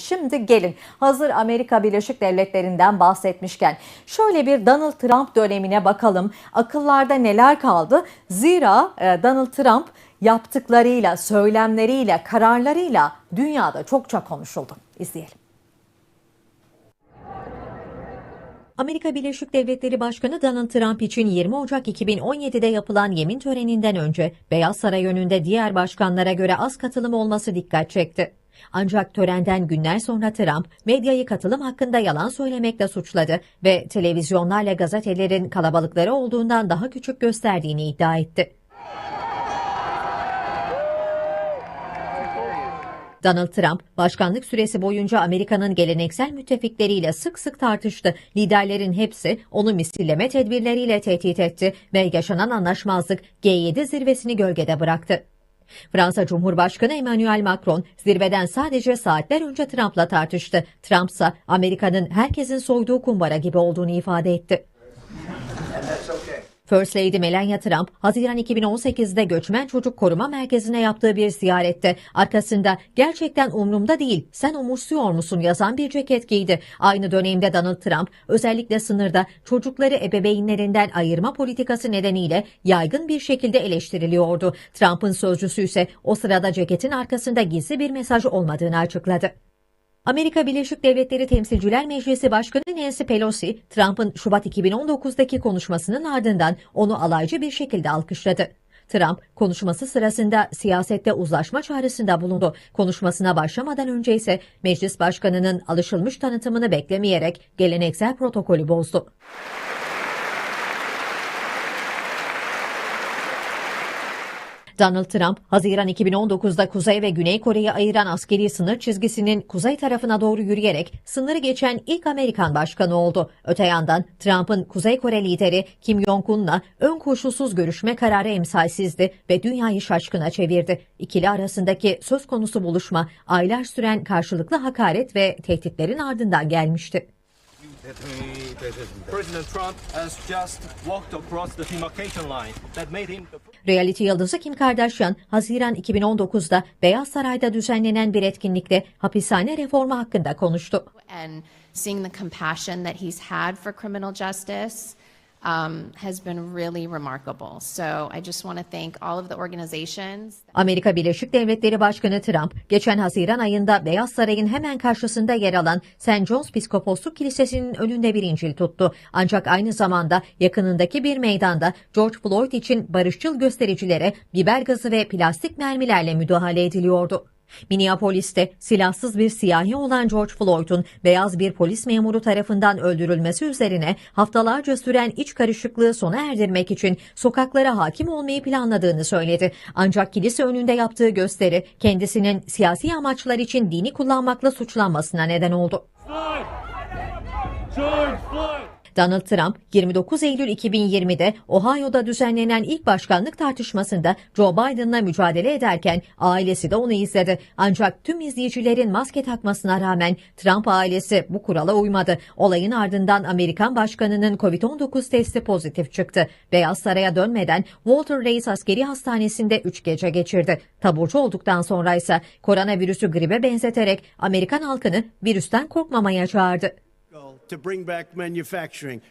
Şimdi gelin hazır Amerika Birleşik Devletleri'nden bahsetmişken şöyle bir Donald Trump dönemine bakalım. Akıllarda neler kaldı? Zira e, Donald Trump yaptıklarıyla, söylemleriyle, kararlarıyla dünyada çokça konuşuldu. İzleyelim. Amerika Birleşik Devletleri Başkanı Donald Trump için 20 Ocak 2017'de yapılan yemin töreninden önce Beyaz Saray önünde diğer başkanlara göre az katılım olması dikkat çekti. Ancak törenden günler sonra Trump medyayı katılım hakkında yalan söylemekle suçladı ve televizyonlarla gazetelerin kalabalıkları olduğundan daha küçük gösterdiğini iddia etti. Donald Trump, başkanlık süresi boyunca Amerika'nın geleneksel müttefikleriyle sık sık tartıştı. Liderlerin hepsi onu misilleme tedbirleriyle tehdit etti ve yaşanan anlaşmazlık G7 zirvesini gölgede bıraktı. Fransa Cumhurbaşkanı Emmanuel Macron zirveden sadece saatler önce Trump'la tartıştı. Trump ise Amerika'nın herkesin soyduğu kumbara gibi olduğunu ifade etti. First Lady Melania Trump, Haziran 2018'de Göçmen Çocuk Koruma Merkezi'ne yaptığı bir ziyarette arkasında gerçekten umrumda değil, sen umursuyor musun yazan bir ceket giydi. Aynı dönemde Donald Trump, özellikle sınırda çocukları ebeveynlerinden ayırma politikası nedeniyle yaygın bir şekilde eleştiriliyordu. Trump'ın sözcüsü ise o sırada ceketin arkasında gizli bir mesaj olmadığını açıkladı. Amerika Birleşik Devletleri Temsilciler Meclisi Başkanı Nancy Pelosi, Trump'ın Şubat 2019'daki konuşmasının ardından onu alaycı bir şekilde alkışladı. Trump konuşması sırasında siyasette uzlaşma çağrısında bulundu. Konuşmasına başlamadan önce ise meclis başkanının alışılmış tanıtımını beklemeyerek geleneksel protokolü bozdu. Donald Trump, Haziran 2019'da Kuzey ve Güney Kore'yi ayıran askeri sınır çizgisinin kuzey tarafına doğru yürüyerek sınırı geçen ilk Amerikan başkanı oldu. Öte yandan Trump'ın Kuzey Kore lideri Kim Jong-un'la ön koşulsuz görüşme kararı emsalsizdi ve dünyayı şaşkına çevirdi. İkili arasındaki söz konusu buluşma aylar süren karşılıklı hakaret ve tehditlerin ardından gelmişti. President Trump has just walked across the demarcation line that made him the Reality yıldızı Kim Kardashian, Haziran 2019'da Beyaz Saray'da düzenlenen bir etkinlikte hapishane reformu hakkında konuştu. and seeing the compassion that he's had for criminal justice Amerika Birleşik Devletleri Başkanı Trump, geçen Haziran ayında Beyaz Saray'ın hemen karşısında yer alan St. John's Piskoposluk Kilisesi'nin önünde bir İncil tuttu. Ancak aynı zamanda yakınındaki bir meydanda George Floyd için barışçıl göstericilere biber gazı ve plastik mermilerle müdahale ediliyordu. Minneapolis'te silahsız bir siyahi olan George Floyd'un beyaz bir polis memuru tarafından öldürülmesi üzerine haftalarca süren iç karışıklığı sona erdirmek için sokaklara hakim olmayı planladığını söyledi. Ancak kilise önünde yaptığı gösteri kendisinin siyasi amaçlar için dini kullanmakla suçlanmasına neden oldu. George Floyd. Donald Trump 29 Eylül 2020'de Ohio'da düzenlenen ilk başkanlık tartışmasında Joe Biden'la mücadele ederken ailesi de onu izledi. Ancak tüm izleyicilerin maske takmasına rağmen Trump ailesi bu kurala uymadı. Olayın ardından Amerikan başkanının COVID-19 testi pozitif çıktı. Beyaz Saray'a dönmeden Walter Reis Askeri Hastanesi'nde 3 gece geçirdi. Taburcu olduktan sonra ise koronavirüsü gribe benzeterek Amerikan halkını virüsten korkmamaya çağırdı. to bring back manufacturing.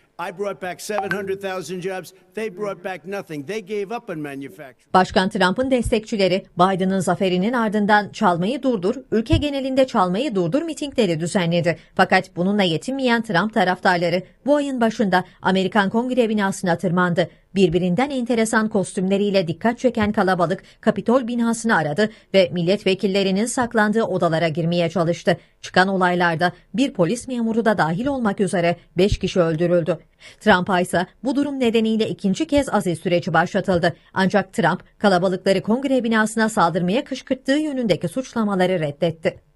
Başkan Trump'ın destekçileri Biden'ın zaferinin ardından çalmayı durdur, ülke genelinde çalmayı durdur mitingleri düzenledi. Fakat bununla yetinmeyen Trump taraftarları bu ayın başında Amerikan Kongre binasına tırmandı. Birbirinden enteresan kostümleriyle dikkat çeken kalabalık Kapitol binasını aradı ve milletvekillerinin saklandığı odalara girmeye çalıştı. Çıkan olaylarda bir polis memuru da dahil olmak üzere 5 kişi öldürüldü. Trump'a ise bu durum nedeniyle ikinci kez aziz süreci başlatıldı. Ancak Trump kalabalıkları kongre binasına saldırmaya kışkırttığı yönündeki suçlamaları reddetti.